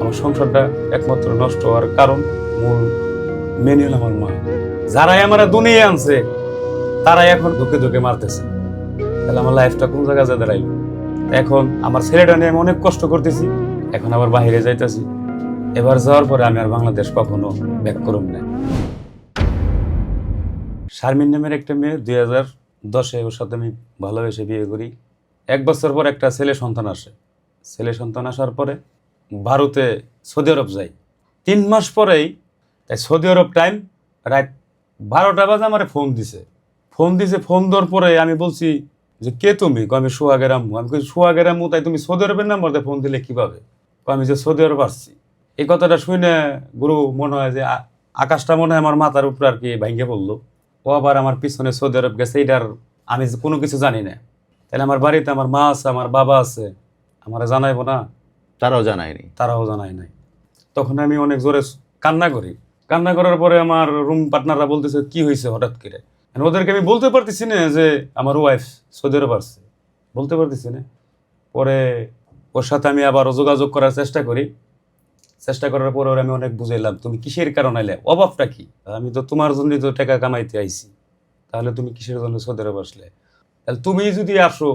আমার সংসারটা একমাত্র নষ্ট হওয়ার কারণ, মূল মেনে হল আমার মা। যারাই আমার দুনিয়া আনছে, তারাই এখন ধুকে ধুকে মারতেছে। তাহলে আমার লাইফটা কোন জায়গায় যা দাঁড়াইল এখন আমার ছেলেটা নিয়ে আমি অনেক কষ্ট করতেছি, এখন আবার বাহিরে যাইতেছি। এবার যাওয়ার পরে আমি আর বাংলাদেশ কখনো ব্যাক করুন না শারমিন নামের একটা মেয়ে, দুই হাজার দশে ওর সাথে আমি ভালোবেসে বিয়ে করি। এক বছর পর একটা ছেলে সন্তান আসে। ছেলে সন্তান আসার পরে ভারতে সৌদি আরব যাই। তিন মাস পরেই তাই সৌদি আরব টাইম রাত বারোটা বাজে আমার ফোন দিছে। ফোন দিছে ফোন দেওয়ার পরে আমি বলছি যে, কে তুমি? আমি সোহাগের আমি সোহাগের আম্মু, তাই তুমি সৌদি আরবের নাম্বার দিয়ে ফোন দিলে কীভাবে? আমি যে সৌদি আরব আসছি। এই কথাটা শুনে গুরু মনে হয় যে আকাশটা মনে হয় আমার মাথার উপরে আর কি ভেঙে পড়ল। ও আবার আমার পিছনে সৌদি আরব গেছে এটার আমি কোনো কিছু জানি না। তাহলে আমার বাড়িতে আমার মা আছে, আমার বাবা আছে, আমার জানাইবো না? তারাও জানায়নি তারাও জানায় নাই। তখন আমি অনেক জোরে কান্না করি। কান্না করার পরে আমার রুম পার্টনাররা বলতেছে, কি হয়েছে হঠাৎ করে? ওদেরকে আমি বলতে পারতেছি না যে আমার ওয়াইফ সৌদি আরব আসছে। বলতে পারতেছি না। পরে ওর সাথে আমি আবার যোগাযোগ করার চেষ্টা করি। চেষ্টা করার পরে ওর আমি অনেক বুঝাইলাম, তুমি কিসের কারণে আইলে অভাবটা কি? আমি তো তোমার জন্যই তো টাকা কামাইতে আইছি। তাহলে তুমি কিসের জন্য সৌদি আরব আসলে? তাহলে তুমি যদি আসো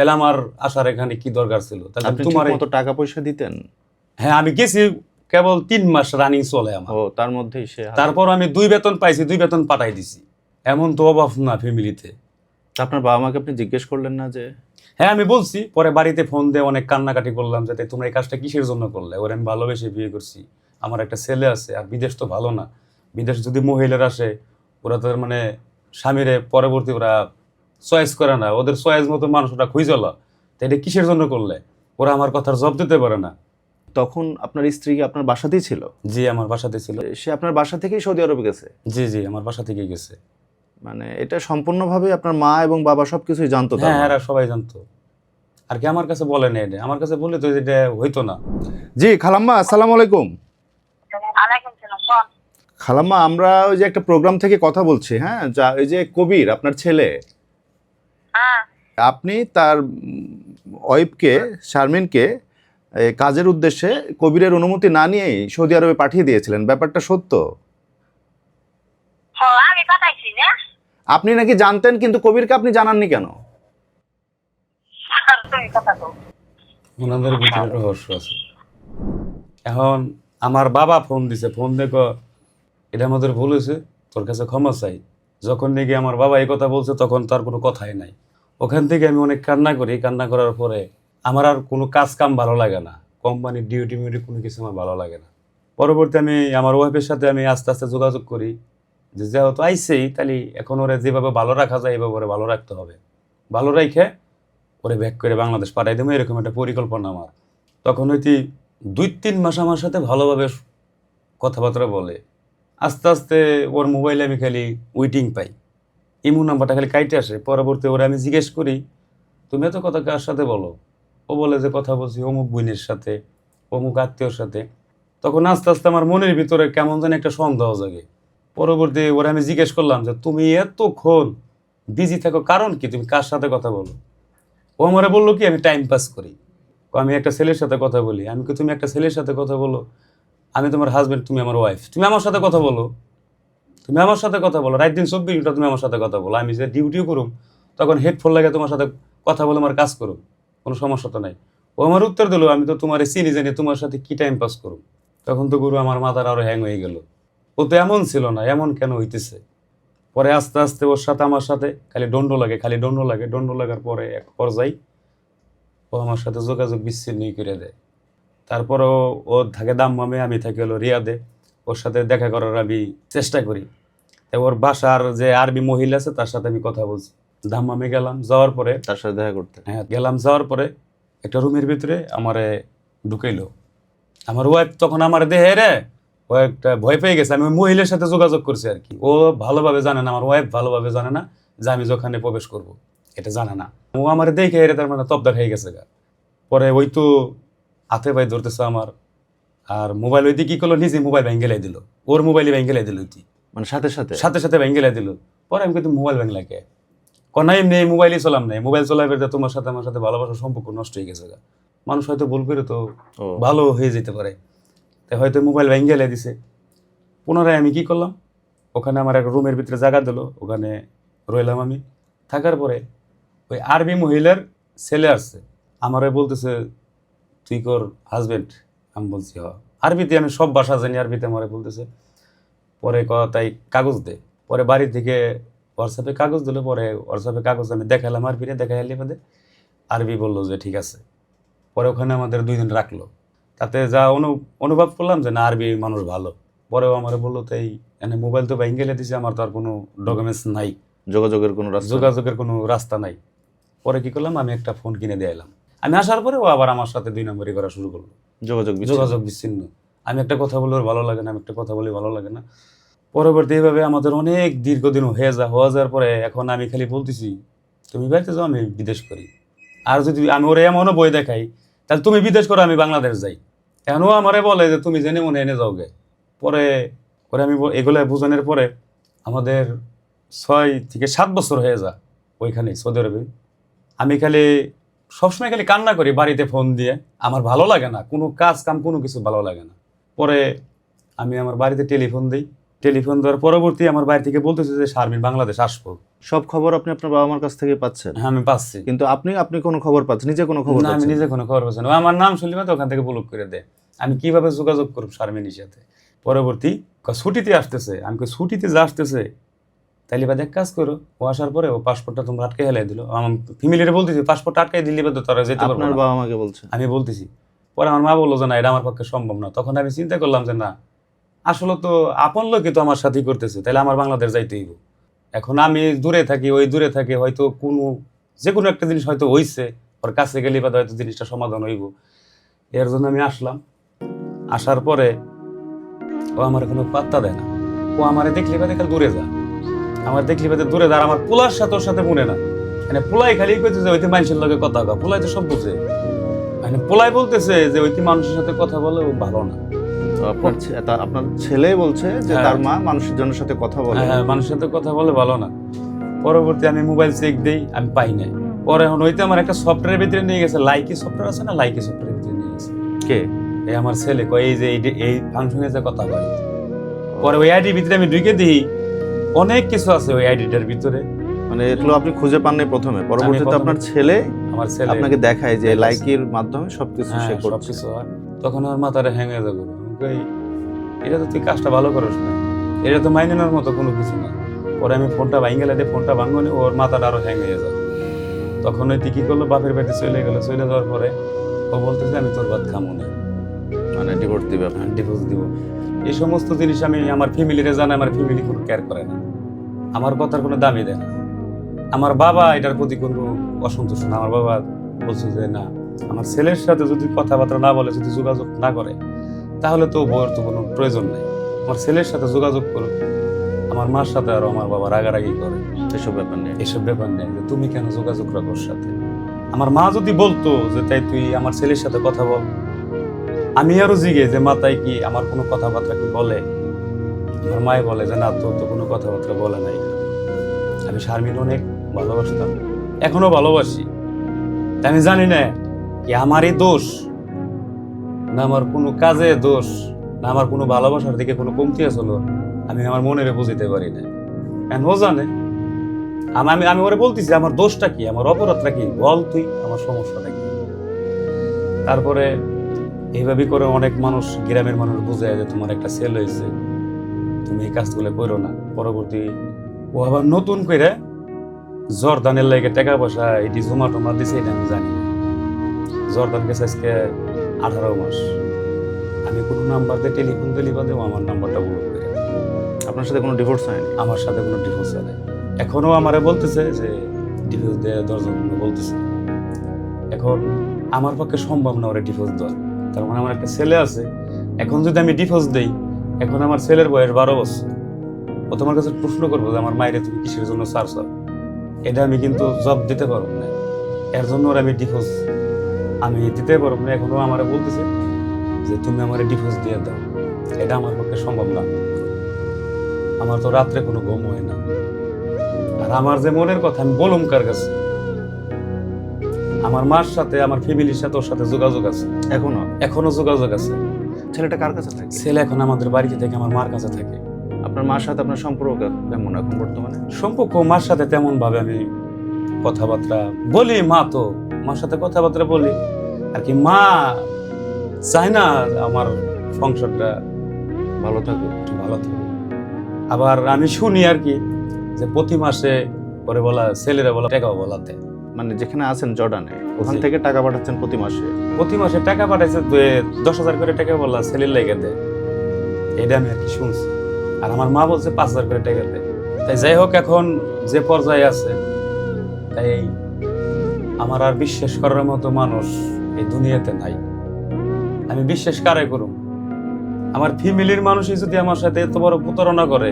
তাহলে আমার আসার এখানে কি দরকার ছিল? তাহলে তোমার মতো টাকা পয়সা দিতেন? হ্যাঁ আমি গেছি কেবল তিন মাস রানিং চলে আমার। ও তার মধ্যেই সে তারপর আমি দুই বেতন পাইছি দুই বেতন পাঠাই দিছি। এমন তো অভাব না ফ্যামিলিতে আপনার বাবা মাকে আপনি জিজ্ঞেস করলেন না যে? হ্যাঁ আমি বলছি পরে বাড়িতে ফোন দিয়ে অনেক কান্নাকাটি করলাম যাতে তোমরা এই কাজটা কিসের জন্য করলে? ওর আমি ভালোবেসে বিয়ে করছি। আমার একটা ছেলে আছে আর বিদেশ তো ভালো না। বিদেশ যদি মহিলারা আসে ওরা তো মানে স্বামীরে পরবর্তী ওরা চয়েস করে না ওদের চয়েস মতো মানুষ ওরা খুঁজল তো এটা কিসের জন্য করলে? ওরা আমার কথার জব দিতে পারে না। তখন আপনার স্ত্রী কি আপনার বাসাতেই ছিল? জি আমার বাসাতে ছিল। সে আপনার বাসা থেকেই সৌদি আরবে গেছে? জি জি আমার বাসা থেকে গেছে। মানে এটা সম্পূর্ণভাবে আপনার মা এবং বাবা সবকিছুই জানতো তার হ্যাঁ মানে। এরা সবাই জানতো। আর কি আমার কাছে বলে না এটা? আমার কাছে বললে তো এটা হইতো না। জি খালাম্মা আসসালামু আলাইকুম। খালাম্মা আমরা ওই যে একটা প্রোগ্রাম থেকে কথা বলছি হ্যাঁ? যা ওই যে কবির আপনার ছেলে। আপনি তার ওয়াইফকে শারমিনকে কাজের উদ্দেশ্যে কবিরের অনুমতি না নিয়েই সৌদি আরবে পাঠিয়ে দিয়েছিলেন। ব্যাপারটা সত্য? হ আমি পাঠাইছি না। আপনি নাকি জানতেন কিন্তু কবিরকে আপনি জানাননি কেন? কথা ওনাদের ভিতরে রহস্য আছে। এখন আমার বাবা ফোন দিছে ফোন দেখো এটা আমাদের ভুল হয়েছে তোর কাছে ক্ষমা চাই। যখন নাকি আমার বাবা এই কথা বলছে তখন তার কোনো কথাই নাই। ওখান থেকে আমি অনেক কান্না করি, কান্না করার পরে আমার আর কোনো কাজ কাম ভালো লাগে না। কোম্পানির ডিউটি মিউটি কোনো কিছু আমার ভালো লাগে না। পরবর্তী আমি আমার ওয়াইফের সাথে আমি আস্তে আস্তে যোগাযোগ করি যে যেহেতু আইসেই, তাহলে এখন ওরা যেভাবে ভালো রাখা যায় এইভাবে ওরা ভালো রাখতে হবে। ভালো রাখে ওরে ব্যাক করে বাংলাদেশ পাঠাই দেবো, এরকম একটা পরিকল্পনা আমার। তখন হইতে দুই তিন মাস আমার সাথে ভালোভাবে কথাবার্তা বলে। আস্তে আস্তে ওর মোবাইলে আমি খালি উইটিং পাই। ইমু নাম্বারটা খালি কাইটে আসে, পরবর্তী ওরা আমি জিজ্ঞেস করি, তুমি এত কথা কার সাথে বলো? ও বলে যে, কথা বলছি অমুক বোনের সাথে, অমুক আত্মীয়র সাথে। তখন আস্তে আস্তে আমার মনের ভিতরে কেমন যেন একটা সন্দেহ জাগে। পরবর্তী ওরা আমি জিজ্ঞেস করলাম যে, তুমি এতক্ষণ বিজি থাকো, কারণ কি? তুমি কার সাথে কথা বলো? ও আমারে বলল কি, আমি টাইম পাস করি। আমি একটা ছেলের সাথে কথা বলি। আমি কি তুমি একটা ছেলের সাথে কথা বলো। আমি তোমার হাজব্যান্ড তুমি আমার ওয়াইফ তুমি আমার সাথে কথা বলো। তুমি আমার সাথে কথা বলো, রাত দিন চব্বিশ ঘণ্টা তুমি আমার সাথে কথা বলো, আমি যে ডিউটিও করুম, তখন হেডফোন লাগে তোমার সাথে কথা বলে আমার কাজ করুম, কোনো সমস্যা তো নাই। ও আমার উত্তর দিল, আমি তো তোমার চিনি জানি তোমার সাথে কি টাইম পাস করুম? তখন তো গুরু আমার মাথার আরও হ্যাং হয়ে গেল। ও তো এমন ছিল না, এমন কেন হইতেছে? পরে আস্তে আস্তে ওর সাথে, আমার সাথে, খালি দণ্ড লাগে, খালি দণ্ড লাগে, দণ্ড লাগার পরে এক পর্যায়ে ও আমার সাথে যোগাযোগ বিচ্ছিন্ন করে দেয়। তারপরও ও থাকে দাম্মামে, আমি থাকি হলো রিয়াদে, ওর সাথে দেখা করার আমি চেষ্টা করি। ওর বাসার যে আরবি মহিলা আছে তার সাথে আমি কথা বলছি। দাম্মামে গেলাম যাওয়ার পরে তার সাথে দেখা করতে। হ্যাঁ গেলাম যাওয়ার পরে একটা রুমের ভিতরে আমারে ঢুকাইলো। আমার ওয়াইফ তখন আমার দেহে রে ও একটা ভয় পেয়ে গেছে আমি ওই মহিলার সাথে যোগাযোগ করছি আর কি। ও ভালোভাবে জানে না আমার ওয়াইফ ভালোভাবে জানে না যে আমি যেখানে প্রবেশ করব। এটা জানে না। ও আমার দেখে এরে তার মানে তবদা খেয়ে গেছে গা। পরে ওই তো হাতে পায়ে ধরতেছে আমার আর মোবাইল ওইতে কি করল নিজে মোবাইল ভেঙ্গেলাই দিল। ওর মোবাইলে ভেঙ্গেলাই দিল ওইটি। মানে সাথে সাথে? সাথে সাথে ভেঙ্গেলাই দিল। পরে আমি কিন্তু মোবাইল ভেঙে লাগে কনাই নেই মোবাইলই চলাম নাই। মোবাইল চলাইবার যে তোমার সাথে আমার সাথে ভালোবাসার সম্পর্ক নষ্ট হয়ে গেছে মানুষ হয়তো ভুল করে তো ভালো হয়ে যেতে পারে। তাই হয়তো মোবাইল ভেঙে গেলে দিছে। পুনরায় আমি কি করলাম? ওখানে আমার এক রুমের ভিতরে জায়গা দিল। ওখানে রইলাম আমি। থাকার পরে ওই আরবি মহিলার ছেলে আসছে। আমারে বলতেছে তুই কর হাজবেন্ড আমি বলছি হ। আরবিতে আমি সব ভাষা জানি। আরবিতে আমারে বলতেছে পরে ক তাই কাগজ দে। পরে বাড়ি থেকে হোয়াটসঅ্যাপে কাগজ দিল পরে হোয়াটসঅ্যাপে কাগজ আমি দেখালাম আর আরবিরে দেখাইলে বাদে আরবি বলল যে ঠিক আছে। পরে ওখানে আমাদের দুই দিন রাখল। তাতে যা অনু অনুভব করলাম যে না আরবি মানুষ ভালো। পরেও আমার বলল তাই এনে মোবাইল তো ভেঙে গেলে দিছে আমার তো আর কোনো ডকুমেন্টস নাই। যোগাযোগের কোনো রাস্তা যোগাযোগের কোনো রাস্তা নাই। পরে কি করলাম আমি একটা ফোন কিনে দিয়ে এলাম। আমি আসার পরে ও আবার আমার সাথে দুই নম্বরই করা শুরু করল। যোগাযোগ যোগাযোগ বিচ্ছিন্ন। আমি একটা কথা বলে ভালো লাগে না, আমি একটা কথা বলি ভালো লাগে না। পরবর্তী এইভাবে আমাদের অনেক দীর্ঘদিন হয়ে যা হয়ে যাওয়ার পরে এখন আমি খালি বলতেছি, তুমি বাড়িতে যাও, আমি বিদেশ করি। আর যদি আমি ওরে এমনও বই দেখাই, তাহলে তুমি বিদেশ করো, আমি বাংলাদেশ যাই। এখনও আমারে বলে যে, তুমি জেনে মনে এনে যাও গে পরে পরে আমি এগুলো বোঝানোর পরে আমাদের ছয় থেকে সাত বছর হয়ে যা ওইখানে সৌদি আরবে। আমি খালি, সবসময় খালি কান্না করি বাড়িতে ফোন দিয়ে। আমার ভালো লাগে না, কোনো কাজ কাম কোনো কিছু ভালো লাগে না। পরে আমি আমার বাড়িতে টেলিফোন দিই। টেলিফোন দেওয়ার পরবর্তী আমার বাড়ি থেকে বলতেছে যে শারমিন বাংলাদেশ আসব। সব খবর আপনি আপনার বাবা মার কাছ থেকে পাচ্ছেন? হ্যাঁ আমি পাচ্ছি। কিন্তু আপনি আপনি কোনো খবর পাচ্ছেন নিজে কোনো খবর না আমি নিজে কোনো খবর পাচ্ছি না। ও আমার নাম শুনলে তো ওখান থেকে ব্লক করে দেয়। আমি কীভাবে যোগাযোগ করব শারমিনীর সাথে? পরবর্তী ছুটিতে আসতেছে। আমি ছুটিতে যা আসতেছে তাইলে বাদ এক কাজ করো। ও আসার পরে ও পাসপোর্টটা তোমরা আটকে হেলাই দিল। আমার ফ্যামিলিরে বলতেছি পাসপোর্ট আটকাই দিলে বাদ তোরা যেতে পারব আপনার। বাবা মাকে বলছে? আমি বলতেছি পরে আমার মা বলল যে, না, এটা আমার পক্ষে সম্ভব না। তখন আমি চিন্তা করলাম যে, না, আসলে তো আপন লোকই তো আমার সাথেই করতেছে তাহলে আমার বাংলাদেশ যাইতে হইব। এখন আমি দূরে থাকি, ওই দূরে থাকি, হয়তো কোনো যে কোনো একটা জিনিস হয়তো হইছে, ওর কাছে গেলে বা হয়তো জিনিসটা সমাধান হইব। এর জন্য আমি আসলাম। আসার পরে ও আমার কোনো পাত্তা দেয় না। ও আমার দেখলে বা দেখে দূরে যা আমার দেখলি বাদে দূরে যা আমার পোলার সাথে ওর সাথে মনে না। মানে পোলাই খালি কইতে যে ওইতে মানুষের লগে কথা কয়। পোলাই তো সব বুঝে। মানে পোলাই বলতেছে যে ওই মানুষের সাথে কথা বলে ও ভালো না। আপনার আপনার ছেলে বলছে যে হ্যাঁ। তার মা মানুষের জনের সাথে কথা বলে। হ্যাঁ হ্যাঁ, মানুষের সাথে কথা বলে ভালো না। পরবর্তী আমি মোবাইল চেক দেই আমি পাই নাই। পরে এখন ওইতে আমার একটা সফটওয়্যারের ভিতরে নিয়ে গেছে। লাইকি সফটওয়্যার আছে না? লাইকি সফটওয়্যারের ভিতরে নিয়ে গেছে। কে? এই আমার ছেলে কয় এই যে এই ফাংশনে যে কথা বলে। পরে ওই আইডির ভিতরে আমি ঢুকে দিই। অনেক কিছু আছে ওই আইডিটার ভিতরে। মানে এগুলো আপনি খুঁজে পাননি প্রথমে। পরবর্তীতে আপনার ছেলে আমার ছেলে আপনাকে দেখায় যে। লাইকির মাধ্যমে সবকিছু হ্যাঁ সে করছে। তখন আমার মাথাটা হ্যাং হয়ে যাবে। আমি এটা তো তুই কাজটা ভালো করিস না। এটা তো মাইনে নেওয়ার মতো কোনো কিছু না। পরে আমি ফোনটা ভাঙে গেলে ফোনটা ভাঙনি ওর মাথাটা আরও হ্যাং হয়ে যাবে। তখন ওই তুই কি করল বাপের বাড়িতে চলে গেলো। চলে যাওয়ার পরে ও বলতেছে আমি তোর ভাত খামো না। মানে ডিভোর্স দিবে আপনি ডিভোর্স দিব। এই সমস্ত জিনিস আমি আমার ফ্যামিলিরে জানাই আমার ফ্যামিলি কোনো কেয়ার করে না। আমার কথার কোনো দামি দেয় না। আমার বাবা এটার প্রতি কোনো অসন্তুষ্ট না। আমার বাবা বলছে যে না আমার ছেলের সাথে যদি কথাবার্তা না বলে যদি যোগাযোগ না করে তাহলে তো বউয়ের তো কোনো প্রয়োজন নেই। আমার ছেলের সাথে যোগাযোগ করো। আমার মার সাথে আরও আমার বাবা রাগারাগি করে। এসব ব্যাপার নেই। এসব ব্যাপার নেই যে তুমি কেন যোগাযোগ রাখো ওর সাথে? আমার মা যদি বলতো যে তাই তুই আমার ছেলের সাথে কথা বল। আমি আরও জিগে যে মা তাই কি আমার কোনো কথাবার্তা কি বলে? আমার মায়ে বলে যে না তোর তো কোনো কথাবার্তা বলে নাই। আমি শারমিন অনেক ভালোবাসতাম। এখনও ভালোবাসি। আমি জানি না কি আমারই দোষ, না আমার কোনো কাজে দোষ, না আমার কোনো ভালোবাসার দিকে কোনো কমতি আসলো আমি আমার মনের বুঝিতে পারি না। কেন ও জানে? আমি আমি ওরে বলতেছি, আমার দোষটা কি? আমার অপরাধটা কি? বল তুই, আমার সমস্যাটা কি? তারপরে এইভাবে করে অনেক মানুষ গ্রামের মানুষ বোঝায় যে তোমার একটা সেল হয়েছে, তুমি এই কাজগুলো করো না। পরবর্তী ও আবার নতুন করে জর্দানের লাগে টাকা পয়সা এটি জমা টমা দিছে এটা আমি জানি না। জর্দান গেছে আজকে আঠারো মাস। আমি কোনো নাম্বার দিয়ে টেলিফোন দিলি বাদে ও আমার নাম্বারটা ব্লক করে। আপনার সাথে কোনো ডিভোর্স হয়নি? আমার সাথে কোনো ডিভোর্স হয় এখনও এখনও আমারে বলতেছে যে ডিভোর্স দেওয়া দশজন বলতেছে। এখন আমার পক্ষে সম্ভব না ওরা ডিভোর্স দেওয়া। তার মানে আমার একটা ছেলে আছে। এখন যদি আমি ডিভোর্স দেই এখন আমার ছেলের বয়স বারো বছর। ও তোমার কাছে প্রশ্ন করব যে আমার মায়ের তুমি কিসের জন্য সার্চ এটা আমি কিন্তু জব দিতে পারব না। এর জন্য ওর আমি ডিভোর্স আমি দিতে পারব না এখনও আমার বলতেছে যে তুমি আমার ডিভোর্স দিয়ে দাও। এটা আমার পক্ষে সম্ভব না। আমার তো রাত্রে কোনো ঘুম হয় না। আর আমার যে মনের কথা আমি বলুম কার কাছে? আমার মার সাথে আমার ফ্যামিলির সাথে ওর সাথে যোগাযোগ আছে। এখনও এখনও যোগাযোগ আছে। ছেলেটা কার কাছে থাকে? ছেলে এখন আমাদের বাড়িতে থেকে আমার মার কাছে থাকে। আপনার মার সাথে আপনার সম্পর্ক কেমন এখন বর্তমানে? সম্পর্ক মার সাথে তেমন ভাবে আমি কথাবার্তা বলি মা তো মার সাথে কথাবার্তা বলি। আর কি মা চায় না আমার সংসারটা ভালো থাকে একটু ভালো থাকে আবার আমি শুনি আর কি যে প্রতি মাসে করে বলা ছেলেরা বলা টাকা বলাতে। মানে যেখানে আছেন জর্ডানে ওখান থেকে টাকা পাঠাচ্ছেন প্রতি মাসে? প্রতি মাসে টাকা পাঠাইছে দশ হাজার করে টাকা বলা ছেলের লেগে দেয়। এটা আমি আর কি শুনছি। আর আমার মা বলছে পাঁচ হাজার করে টাকা দেয়। তাই যাই হোক, এখন যে পর্যায়ে আছে, তাই আমার আর বিশ্বাস করার মতো মানুষ এই দুনিয়াতে নাই। আমি বিশ্বাস কারে করুম? আমার ফ্যামিলির মানুষই যদি আমার সাথে এত বড় প্রতারণা করে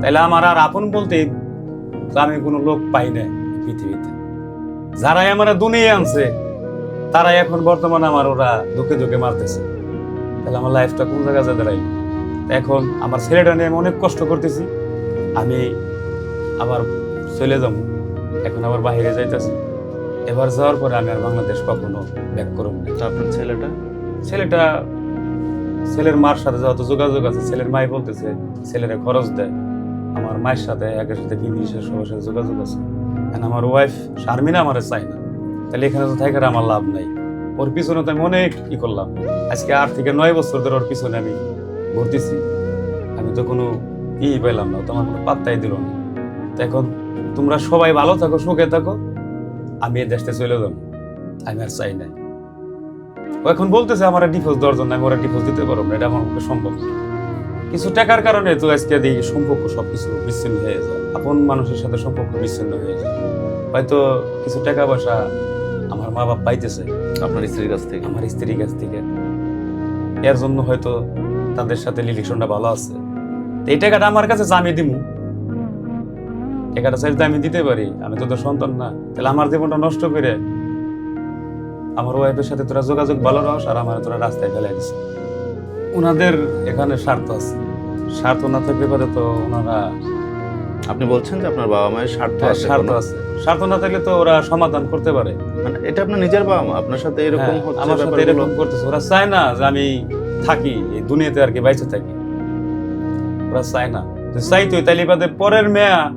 তাহলে আমার আর আপন বলতে আমি কোনো লোক পাই না পৃথিবীতে। যারাই আমার দুনিয়া আনছে, তারাই এখন বর্তমানে আমার ওরা ধুকে ধুকে মারতেছে। তাহলে আমার লাইফটা কোন জায়গায় যা দাঁড়াই এখন আমার ছেলেটা নিয়ে আমি অনেক কষ্ট করতেছি। আমি আবার চলে যাব। এখন আবার বাইরে যাইতেছি। এবার যাওয়ার পরে আমি আর বাংলাদেশ কখনো ব্যাক করব না। আপনার ছেলেটা? ছেলেটা ছেলের মার সাথে যত যোগাযোগ আছে ছেলের মাই বলতেছে ছেলেরা খরচ দেয় আমার মায়ের সাথে একের সাথে বিদেশের সবার সাথে যোগাযোগ আছে? And আমার ওয়াইফ শারমিনা আমার চাই না। তাহলে এখানে তো থাকার আমার লাভ নাই। ওর পিছনে তো আমি অনেক কি করলাম। আজকে আট থেকে নয় বছর ধরে ওর পিছনে আমি ঘুরতেছি আমি তো কোনো ই পেলাম না তোমার কোনো পাত্তাই দিল না। তো এখন তোমরা সবাই ভালো থাকো সুখে থাকো আমি এই দেশটা চলে যাব। আমি আর চাই না ও এখন বলতেছে আমার ডিভোর্স দরজন আমি ওরা ডিভোর্স দিতে পারব না এটা আমার পক্ষে সম্ভব না। কিছু টাকার কারণে তো আজকে এই সম্পর্ক সবকিছু বিচ্ছিন্ন হয়ে যায়। আপন মানুষের সাথে সম্পর্ক বিচ্ছিন্ন হয়ে যায়। হয়তো কিছু টাকা পয়সা আমার মা বাপ পাইতেছে। আপনার স্ত্রীর কাছ থেকে। আমার স্ত্রীর কাছ থেকে। এর জন্য হয়তো তাদের সাথে রিলেশনটা ভালো আছে। তো এই টাকাটা আমার কাছে আমি দিমু টাকাটা চাইলে আমি দিতে পারি আমি তো তোর সন্তান না। তাহলে আমার জীবনটা নষ্ট করে আমার ওয়াইফের সাথে তোরা যোগাযোগ ভালো রাখস আর আমার তোরা রাস্তায় ফেলে দিস। ওনাদের এখানে স্বার্থ আছে। স্বার্থ না থাকলে পরে তো ওনারা আপনি বলছেন যে আপনার বাবা মায়ের স্বার্থ হ্যাঁ, আছে স্বার্থ আছে। স্বার্থ না থাকলে তো ওরা সমাধান করতে পারে। মানে এটা আপনার নিজের বাবা মা আপনার সাথে এরকম হ্যাঁ, হচ্ছে আমার সাথে এরকম করতেছে। ওরা চায় না যে আমি থাকি এই দুনিয়াতে আর কি বাইচে থাকি। ওরা চায় না। যে চাইতো তাইলে বাদে পরের মেয়া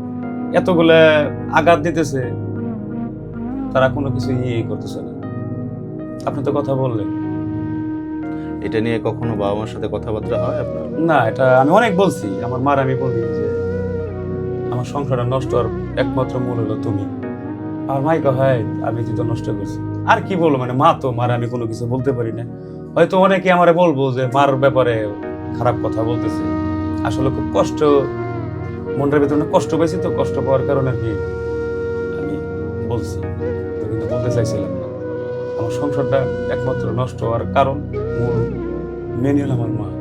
এতগুলা আঘাত দিতেছে তারা কোনো কিছু ইয়ে করতেছে না। আপনি তো কথা বললেন। এটা নিয়ে কখনো বাবা মার সাথে কথাবার্তা হয় আপনার? না এটা আমি অনেক বলছি। আমার মার আমি বলি যে আমার সংসারটা নষ্ট হওয়ার একমাত্র মূল হলো তুমি। আমার মাই হয় আমি তো নষ্ট করছি। আর কি বলব মানে মা তো মার আমি কোনো কিছু বলতে পারি না। হয়তো অনেকে আমারে বলব যে, মার ব্যাপারে খারাপ কথা বলতেছে। আসলে খুব কষ্ট, মনের ভিতরে অনেক কষ্ট পেয়েছি তো, কষ্ট পাওয়ার কারণে আর কি আমি বলছি। কিন্তু বলতে চাইছিলাম না। আমার সংসারটা একমাত্র নষ্ট হওয়ার কারণ, মূল মেন হল আমার মা।